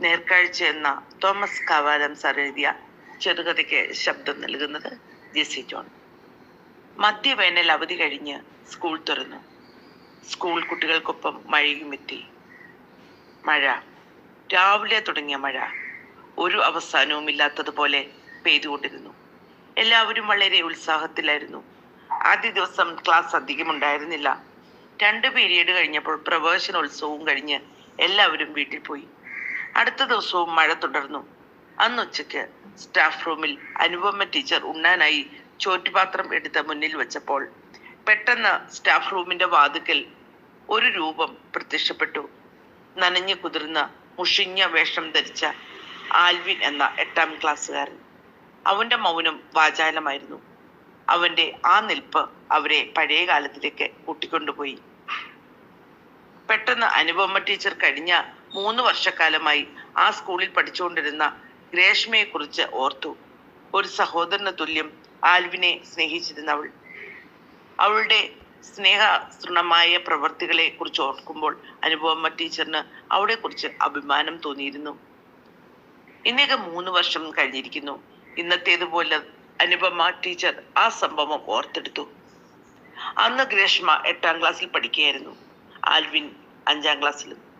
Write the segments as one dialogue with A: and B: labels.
A: നേർക്കാഴ്ച എന്ന Thomas Kavalam sir എഴുതിയ ചെറുകഥയ്ക്ക് ശബ്ദം നൽകുന്നത് ജെസി ജോൺ. മധ്യവേനൽ അവധി കഴിഞ്ഞ് സ്കൂൾ തുറന്നു. സ്കൂൾ കുട്ടികൾക്കൊപ്പം മഴയും എത്തി. മഴ. രാവിലെ തുടങ്ങിയ മഴ. ഒരു അവസാനവും ഇല്ലാത്തതുപോലെ പെയ്തുകൊണ്ടിരുന്നു. എല്ലാവരും വളരെ ഉത്സാഹത്തിലായിരുന്നു. ആദ്യ ദിവസം ക്ലാസ് അധികം ഉണ്ടായിരുന്നില്ല. രണ്ട് പീരീഡ് കഴിഞ്ഞപ്പോൾ പ്രവേശനോത്സവവും കഴിഞ്ഞ് എല്ലാവരും വീട്ടിൽ പോയി. അടുത്ത ദിവസവും മഴ തുടർന്നു. അന്ന് ഉച്ചയ്ക്ക് സ്റ്റാഫ് റൂമിൽ അനുപമ ടീച്ചർ ഉണ്ണാനായി ചോറ്റുപാത്രം എടുത്ത് മുന്നിൽ വെച്ചപ്പോൾ പെട്ടെന്ന് സ്റ്റാഫ് റൂമിന്റെ വാതുക്കൽ ഒരു രൂപം പ്രത്യക്ഷപ്പെട്ടു. നനഞ്ഞു കുതിർന്ന മുഷിഞ്ഞ വേഷം ധരിച്ച ആൽവിൻ എന്ന എട്ടാം ക്ലാസ്സുകാരൻ. അവന്റെ മൗനം വാചാലമായിരുന്നു. അവന്റെ ആ നിൽപ്പ് അവരെ പഴയ കാലത്തിലേക്ക് കൂട്ടിക്കൊണ്ടുപോയി. പെട്ടെന്ന് അനുപമ ടീച്ചർ കഴിഞ്ഞ മൂന്ന് വർഷക്കാലമായി ആ സ്കൂളിൽ പഠിച്ചുകൊണ്ടിരുന്ന ഗ്രേഷ്മയെ കുറിച്ച് ഓർത്തു. ഒരു സഹോദരന് തുല്യം ആൽവിനെ സ്നേഹിച്ചിരുന്നവൾ. അവളുടെ സ്നേഹസൃണമായ പ്രവൃത്തികളെ കുറിച്ച് ഓർക്കുമ്പോൾ അനുപമ ടീച്ചറിന് അവളെ കുറിച്ച് അഭിമാനം തോന്നിയിരുന്നു. ഇന്നേക്ക് മൂന്ന് വർഷം കഴിഞ്ഞിരിക്കുന്നു. ഇന്നത്തേതുപോലെ അനുപമ ടീച്ചർ ആ സംഭവം ഓർത്തെടുത്തു. അന്ന് ഗ്രേഷ്മ എട്ടാം ക്ലാസ്സിൽ പഠിക്കുകയായിരുന്നു. ആൽവിൻ അഞ്ചാം ക്ലാസ്സിലും.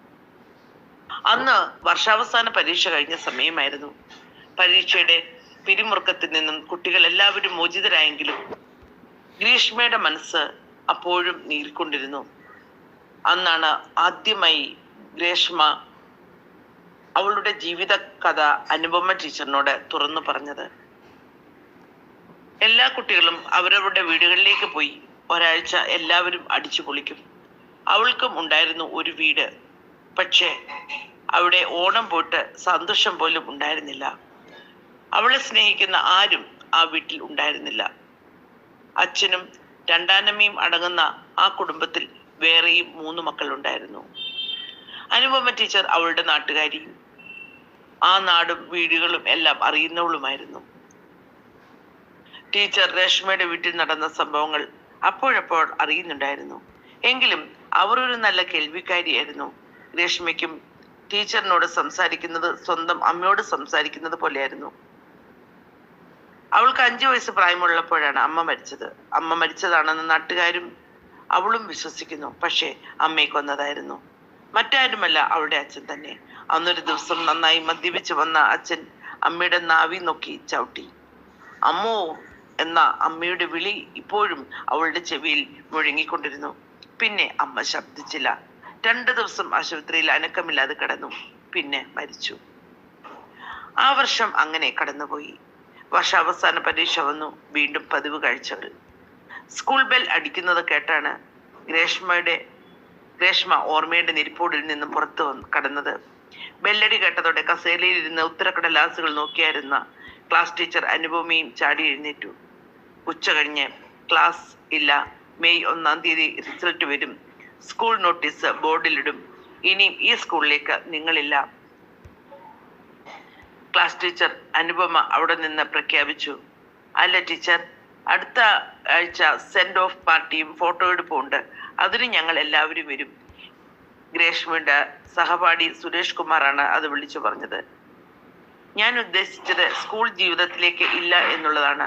A: അന്ന് വർഷാവസാന പരീക്ഷ കഴിഞ്ഞ സമയമായിരുന്നു. പരീക്ഷയുടെ പിരിമുറുക്കത്തിൽ നിന്നും കുട്ടികൾ എല്ലാവരും മോചിതരായെങ്കിലും ഗ്രീഷ്മയുടെ മനസ്സ് അപ്പോഴും നീറിക്കൊണ്ടിരുന്നു. അന്നാണ് ആദ്യമായി ഗ്രേഷ്മ അവളുടെ ജീവിത കഥ അനുപമ ടീച്ചറിനോട് തുറന്നു പറഞ്ഞത്. എല്ലാ കുട്ടികളും അവരവരുടെ വീടുകളിലേക്ക് പോയി. ഒരാഴ്ച എല്ലാവരും അടിച്ചു പൊളിക്കും അവൾക്കും ഉണ്ടായിരുന്നു ഒരു വീട്. പക്ഷേ അവിടെ ഓണം പോട്ട് സന്തോഷം പോലും ഉണ്ടായിരുന്നില്ല. അവളെ സ്നേഹിക്കുന്ന ആരും ആ വീട്ടിൽ ഉണ്ടായിരുന്നില്ല. അച്ഛനും രണ്ടാനമ്മയും അടങ്ങുന്ന ആ കുടുംബത്തിൽ വേറെയും മൂന്ന് മക്കളുണ്ടായിരുന്നു. അനുപമ ടീച്ചർ അവളുടെ നാട്ടുകാരിയും ആ നാടും വീടുകളും എല്ലാം അറിയുന്നവളുമായിരുന്നു. ടീച്ചർ രേഷ്മയുടെ വീട്ടിൽ നടന്ന സംഭവങ്ങൾ അപ്പോഴപ്പോൾ അറിയുന്നുണ്ടായിരുന്നു. എങ്കിലും അവർ ഒരു നല്ല കേൾവിക്കാരിയായിരുന്നു. രേഷ്മയ്ക്കും ടീച്ചറിനോട് സംസാരിക്കുന്നത് സ്വന്തം അമ്മയോട് സംസാരിക്കുന്നത് പോലെയായിരുന്നു. അവൾക്ക് അഞ്ചു വയസ്സ് പ്രായമുള്ളപ്പോഴാണ് അമ്മ മരിച്ചത്. അമ്മ മരിച്ചതാണെന്ന് നാട്ടുകാരും അവളും വിശ്വസിക്കുന്നു. പക്ഷേ അമ്മയെ കൊന്നതായിരുന്നു. മറ്റാരുമല്ല അവളുടെ അച്ഛൻ തന്നെ. അന്നൊരു ദിവസം നന്നായി മദ്യപിച്ച് വന്ന അച്ഛൻ അമ്മയുടെ നാവി നോക്കി ചവിട്ടി. അമ്മോ എന്ന അമ്മയുടെ വിളി ഇപ്പോഴും അവളുടെ ചെവിയിൽ മുഴങ്ങിക്കൊണ്ടിരുന്നു. പിന്നെ അമ്മ ശബ്ദിച്ചില്ല. രണ്ടു ദിവസം ആശുപത്രിയിൽ അനക്കമില്ലാതെ കിടന്നു. പിന്നെ മരിച്ചു. ആ വർഷം അങ്ങനെ കടന്നുപോയി. വർഷാവസാന പരീക്ഷ വന്നു. വീണ്ടും പതിവ് കാഴ്ചകൾ സ്കൂൾ ബെൽ അടിക്കുന്നത് കേട്ടാണ് ഗ്രേഷ്മയുടെ ഗ്രേഷ്മ ഓർമ്മയുടെ നിരിപ്പോടിൽ നിന്നും പുറത്തു വന്ന് കടന്നത്. ബെല്ലടി കേട്ടതോടെ കസേലയിൽ ഇരുന്ന് ഉത്തരക്കടലാസുകൾ നോക്കിയായിരുന്ന ക്ലാസ് ടീച്ചർ അനുപമയും ചാടി എഴുന്നേറ്റു. ഉച്ച കഴിഞ്ഞ് ക്ലാസ് ഇല്ല. മെയ് ഒന്നാം തീയതി റിസൾട്ട് വരും. സ്കൂൾ നോട്ടീസ് ബോർഡിലിടും. ഇനിയും ഈ സ്കൂളിലേക്ക് നിങ്ങളില്ല. ക്ലാസ് ടീച്ചർ അനുപമ അവിടെ നിന്ന് പ്രഖ്യാപിച്ചു. അല്ല ടീച്ചർ അടുത്ത ആഴ്ച സെൻഡ് ഓഫ് പാർട്ടിയും ഫോട്ടോ എടുപ്പും ഉണ്ട് അതിന് ഞങ്ങൾ എല്ലാവരും വരും. ഗ്രേഷ്മയുടെ സഹപാഠി സുരേഷ് കുമാറാണ് അത് വിളിച്ചു പറഞ്ഞത്. ഞാൻ ഉദ്ദേശിച്ചത് സ്കൂൾ ജീവിതത്തിലേക്ക് ഇല്ല എന്നുള്ളതാണ്.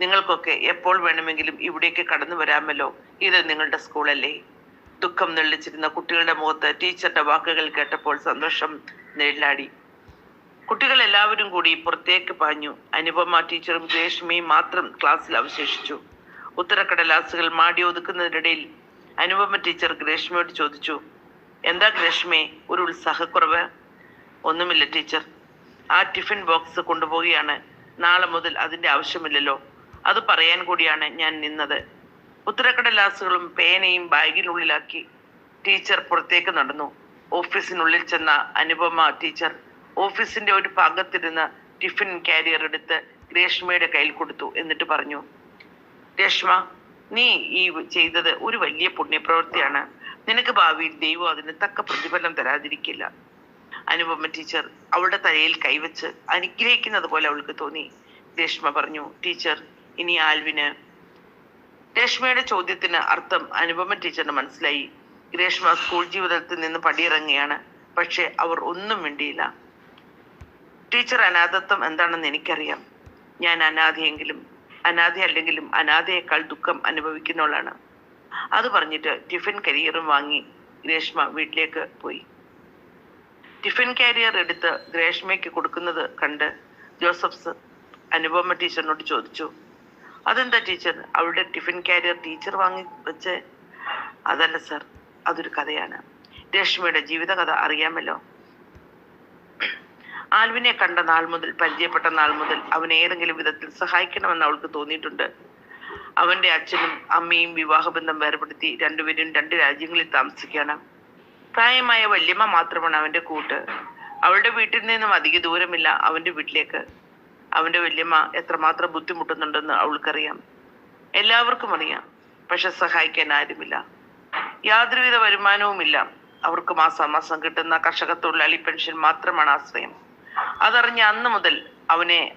A: നിങ്ങൾക്കൊക്കെ എപ്പോൾ വേണമെങ്കിലും ഇവിടേക്ക് കടന്നു വരാമല്ലോ. ഇത് നിങ്ങളുടെ സ്കൂളല്ലേ? ദുഃഖം നെള്ളിച്ചിരുന്ന കുട്ടികളുടെ മുഖത്ത് ടീച്ചറുടെ വാക്കുകൾ കേട്ടപ്പോൾ സന്തോഷം നിഴലാടി കുട്ടികൾ എല്ലാവരും കൂടി പുറത്തേക്ക് പാഞ്ഞു. അനുപമ ടീച്ചറും രേഷ്മയും മാത്രം ക്ലാസ്സിൽ അവശേഷിച്ചു. ഉത്തരക്കടലാസുകൾ മാടി ഒതുക്കുന്നതിനിടയിൽ അനുപമ ടീച്ചർ ഗ്രേഷ്മയോട് ചോദിച്ചു എന്താ ഗ്രേഷ്മേ ഒരു ഉത്സാഹക്കുറവ്? ഒന്നുമില്ല ടീച്ചർ. ആ ടിഫിൻ ബോക്സ് കൊണ്ടുപോവുകയാണ്. നാളെ മുതൽ അതിന്റെ ആവശ്യമില്ലല്ലോ. അത് പറയാൻ കൂടിയാണ് ഞാൻ നിന്നത്. ഉത്തരക്കടലാസുകളും പേനയും ബാഗിനുള്ളിലാക്കി ടീച്ചർ പുറത്തേക്ക് നടന്നു. ഓഫീസിനുള്ളിൽ ചെന്ന അനുപമ ടീച്ചർ ഓഫീസിന്റെ ഒരു ഭാഗത്തിരുന്ന് ടിഫിൻ കാരിയർ എടുത്ത് രേഷ്മയുടെ കയ്യിൽ കൊടുത്തു എന്നിട്ട് പറഞ്ഞു രേഷ്മ നീ ഈ ചെയ്തത് ഒരു വലിയ പുണ്യപ്രവൃത്തിയാണ്. നിനക്ക് ഭാവിയിൽ ദൈവം അതിന് തക്ക പ്രതിഫലം തരാതിരിക്കില്ല. അനുപമ ടീച്ചർ അവളുടെ തലയിൽ കൈവച്ച് അനുഗ്രഹിക്കുന്നത് പോലെ അവൾക്ക് തോന്നി. രേഷ്മ പറഞ്ഞു ടീച്ചർ ഇനി ആൽവിന് രേഷ്മയുടെ ചോദ്യത്തിന് അർത്ഥം അനുപമ ടീച്ചറിന് മനസ്സിലായി. രേഷ്മ സ്കൂൾ ജീവിതത്തിൽ നിന്ന് പടിയിറങ്ങുകയാണ് പക്ഷെ അവർ ഒന്നും വേണ്ടിയില്ല ടീച്ചർ അനാഥത്വം എന്താണെന്ന് എനിക്കറിയാം. ഞാൻ അനാഥയെങ്കിലും അനാഥ അല്ലെങ്കിലും അനാഥയേക്കാൾ ദുഃഖം അനുഭവിക്കുന്നവളാണ്. അത് പറഞ്ഞിട്ട് ടിഫിൻ കരിയറും വാങ്ങി രേഷ്മ വീട്ടിലേക്ക് പോയി. ടിഫിൻ കാരിയർ എടുത്ത് ഗ്രേഷ്മയ്ക്ക് കൊടുക്കുന്നത് കണ്ട് ജോസഫ്സ് അനുപമ ടീച്ചറിനോട് ചോദിച്ചു അതെന്താ ടീച്ചർ അവളുടെ ടിഫിൻ കാരിയർ ടീച്ചർ വാങ്ങി വെച്ച്. അതല്ല സർ അതൊരു കഥയാണ്. രശ്മിയുടെ ജീവിതകഥ അറിയാമല്ലോ? ആൽവിനെ കണ്ട നാൾ മുതൽ പരിചയപ്പെട്ട നാൾ മുതൽ അവനെ ഏതെങ്കിലും വിധത്തിൽ സഹായിക്കണമെന്ന് അവൾക്ക് തോന്നിയിട്ടുണ്ട്. അവന്റെ അച്ഛനും അമ്മയും വിവാഹബന്ധം വേർപെടുത്തി രണ്ടുപേരും രണ്ട് രാജ്യങ്ങളിൽ താമസിക്കുകയാണ്. പ്രായമായ വല്യമ്മ മാത്രമാണ് അവന്റെ കൂട്ട്. അവളുടെ വീട്ടിൽ നിന്നും അധിക ദൂരമില്ല അവന്റെ വീട്ടിലേക്ക്. അവന്റെ വല്യമ്മ എത്രമാത്രം ബുദ്ധിമുട്ടുന്നുണ്ടെന്ന് അവൾക്കറിയാം. എല്ലാവർക്കും അറിയാം പക്ഷെ സഹായിക്കാൻ ആരുമില്ല. യാതൊരുവിധ വരുമാനവുമില്ല. അവർക്ക് മാസാമാസം കിട്ടുന്ന കർഷക തൊഴിലാളി പെൻഷൻ മാത്രമാണ് ആശ്രയം. അതറിഞ്ഞ അന്ന് മുതൽ അവനെ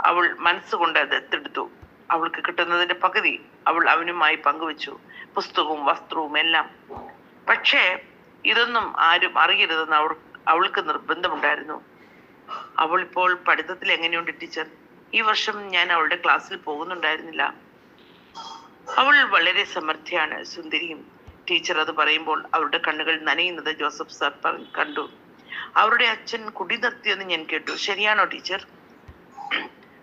A: അവൾ മനസ്സുകൊണ്ട് ദത്തെടുത്തു അവൾക്ക് കിട്ടുന്നതിന്റെ പകുതി അവൾ അവനുമായി പങ്കുവച്ചു. പുസ്തകവും വസ്ത്രവും എല്ലാം. പക്ഷേ ഇതൊന്നും ആരും അറിയരുതെന്ന് അവൾ അവൾക്ക് നിർബന്ധമുണ്ടായിരുന്നു. അവൾ ഇപ്പോൾ പഠിത്തത്തിൽ എങ്ങനെയുണ്ട് ടീച്ചർ? ഈ വർഷം ഞാൻ അവളുടെ ക്ലാസ്സിൽ പോകുന്നുണ്ടായിരുന്നില്ല. അവൾ വളരെ സമർത്ഥയാണ് സുന്ദരിയും. ടീച്ചർ അത് പറയുമ്പോൾ അവരുടെ കണ്ണുകൾ നനയുന്നത് ജോസഫ് സർ കണ്ടു. അവരുടെ അച്ഛൻ കുടി നിർത്തിയെന്ന് ഞാൻ കേട്ടു. ശരിയാണോ ടീച്ചർ?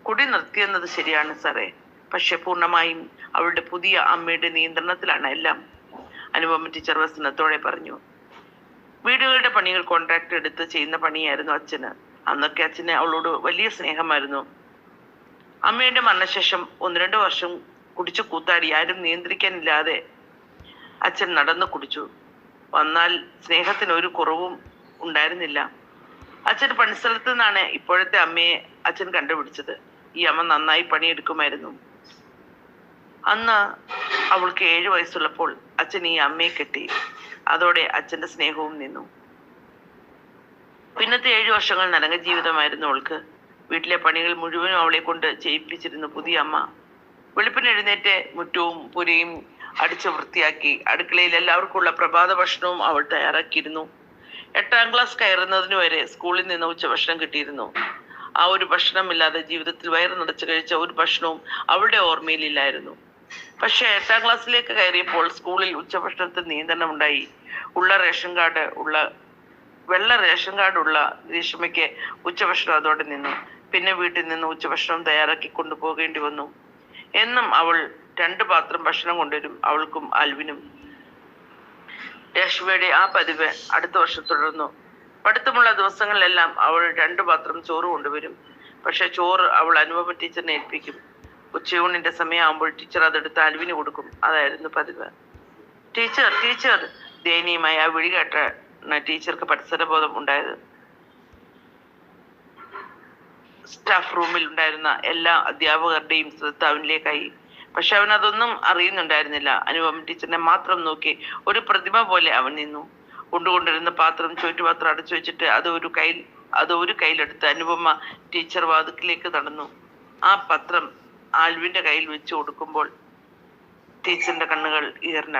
A: കുടി നിർത്തിയെന്നത് ശരിയാണ് സാറേ. പക്ഷെ പൂർണമായും അവളുടെ പുതിയ അമ്മയുടെ നിയന്ത്രണത്തിലാണ് എല്ലാം. അനുപമ ടീച്ചർ വസനത്തോടെ പറഞ്ഞു. വീടുകളുടെ പണികൾ കോൺട്രാക്ട് എടുത്ത് ചെയ്യുന്ന പണിയായിരുന്നു അച്ഛന്. അന്നൊക്കെ അച്ഛന് അവളോട് വലിയ സ്നേഹമായിരുന്നു. അമ്മയുടെ മരണശേഷം ഒന്ന് രണ്ട് വർഷം കുടിച്ചു കൂത്താടി ആരും നിയന്ത്രിക്കാനില്ലാതെ അച്ഛൻ നടന്നു കുടിച്ചു. വന്നാൽ സ്നേഹത്തിന് ഒരു കുറവും ഉണ്ടായിരുന്നില്ല. അച്ഛൻ പണിസ്ഥലത്ത് നിന്നാണ് ഇപ്പോഴത്തെ അമ്മയെ അച്ഛൻ കണ്ടുപിടിച്ചത്. ഈ അമ്മ നന്നായി പണിയെടുക്കുമായിരുന്നു. അന്ന് അവൾക്ക് ഏഴു വയസ്സുള്ളപ്പോൾ അച്ഛൻ ഈ അമ്മയെ കെട്ടി. അതോടെ അച്ഛന്റെ സ്നേഹവും നിന്നു. പിന്നത്തെ ഏഴു വർഷങ്ങൾ നരക ജീവിതമായിരുന്നു അവൾക്ക്. വീട്ടിലെ പണികൾ മുഴുവനും അവളെ കൊണ്ട് ചെയ്യിപ്പിച്ചിരുന്നു പുതിയ അമ്മ വെളുപ്പിന് എഴുന്നേറ്റ് മുറ്റവും പുരയും അടിച്ചു വൃത്തിയാക്കി അടുക്കളയിൽ എല്ലാവർക്കുള്ള പ്രഭാത ഭക്ഷണവും അവൾ തയ്യാറാക്കിയിരുന്നു. എട്ടാം ക്ലാസ് കയറുന്നതിന് വരെ സ്കൂളിൽ നിന്ന് ഉച്ചഭക്ഷണം കിട്ടിയിരുന്നു. ആ ഒരു ഭക്ഷണമില്ലാതെ ജീവിതത്തിൽ വയറ് നിറച്ച് കഴിച്ച ഒരു ഭക്ഷണവും അവളുടെ ഓർമ്മയിലില്ലായിരുന്നു പക്ഷേ എട്ടാം ക്ലാസ്സിലേക്ക് കയറിയപ്പോൾ സ്കൂളിൽ ഉച്ചഭക്ഷണത്തിന് നിയന്ത്രണം ഉണ്ടായി ഉള്ള റേഷൻ കാർഡ് ഉള്ള വെള്ള റേഷൻ കാർഡുള്ള ഗ്രീഷ്മയ്ക്ക് ഉച്ചഭക്ഷണം അതോടെ നിന്നു. പിന്നെ വീട്ടിൽ നിന്ന് ഉച്ചഭക്ഷണം തയ്യാറാക്കി കൊണ്ടുപോകേണ്ടി വന്നു. എന്നും അവൾ രണ്ട് പാത്രം ഭക്ഷണം കൊണ്ടുവരും അവൾക്കും അൽവിനും. രശ്മിയുടെ ആ പതിവ് അടുത്ത വർഷം തുടർന്നു. പഠിത്തമുള്ള ദിവസങ്ങളിലെല്ലാം അവൾ രണ്ട് പാത്രം ചോറ് കൊണ്ടുവരും. പക്ഷെ ചോറ് അവൾ അനുപമ ടീച്ചറിനെ ഏൽപ്പിക്കും. ഉച്ചയൂണിന്റെ സമയമാകുമ്പോൾ ടീച്ചർ അതെടുത്ത് അൽവിന് കൊടുക്കും. അതായിരുന്നു പതിവ്. ടീച്ചർ ടീച്ചർ ദയനീയമായി ആ വിളി കേട്ട ടീച്ചർക്ക് പരിസരബോധം ഉണ്ടായത്? സ്റ്റാഫ് റൂമിൽ ഉണ്ടായിരുന്ന എല്ലാ അധ്യാപകരുടെയും ശ്രദ്ധ അവനിലേക്കായി പക്ഷെ അവൻ അതൊന്നും അറിയുന്നുണ്ടായിരുന്നില്ല. അനുപമ ടീച്ചറിനെ മാത്രം നോക്കി ഒരു പ്രതിമ പോലെ അവൻ നിന്നു. കൊണ്ടുകൊണ്ടിരുന്ന പാത്രം ചുറ്റുപാത്രം അടച്ചു വെച്ചിട്ട് അത് ഒരു കയ്യിൽ അത് ഒരു കയ്യിലെടുത്ത് അനുപമ ടീച്ചർ വാതുക്കിലേക്ക് നടന്നു. ആ പത്രം ആൽവിന്റെ കയ്യിൽ വെച്ച് കൊടുക്കുമ്പോൾ ടീച്ചറിന്റെ കണ്ണുകൾ ഈർന്ന